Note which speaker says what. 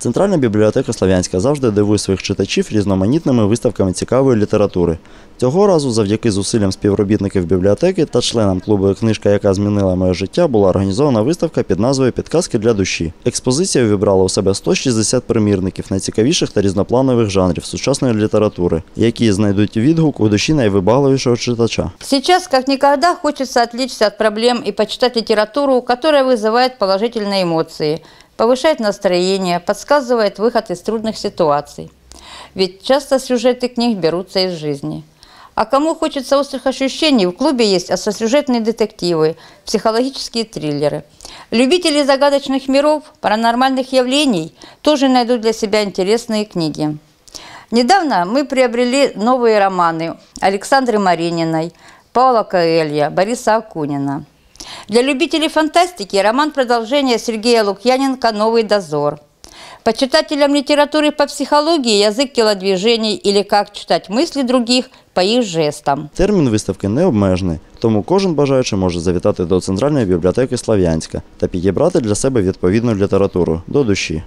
Speaker 1: Центральна бібліотека Слов'янська завжди дивує своїх читачів різноманітними виставками цікавої літератури. Цього разу, завдяки зусиллям співробітників бібліотеки та членам клубу Книжка, яка змінила моє життя, була організована виставка під назвою Підказки для душі. Експозиція увібрала у себе 160 примірників найцікавіших та різнопланових жанрів сучасної літератури, які знайдуть відгук у душі найвибагливішого читача.
Speaker 2: Сейчас, как никогда, хочется отвлечься от проблем и почитать литературу, которая вызывает положительные эмоции, Повышает настроение, подсказывает выход из трудных ситуаций. Ведь часто сюжеты книг берутся из жизни. А кому хочется острых ощущений, в клубе есть остросюжетные детективы, психологические триллеры. Любители загадочных миров, паранормальных явлений тоже найдут для себя интересные книги. Недавно мы приобрели новые романы Александры Марининой, Паула Коэлья, Бориса Акунина. Для любителей фантастики роман продолжения Сергея Лукьяненко «Новый дозор». Почитателям литературы по психологии «Язык телодвижений» или «Как читать мысли других» по их жестам.
Speaker 1: Термін виставки не обмежений, тому кожен бажаючий може завітати до Центральної бібліотеки Слов'янська та підібрати для себе відповідну літературу до душі.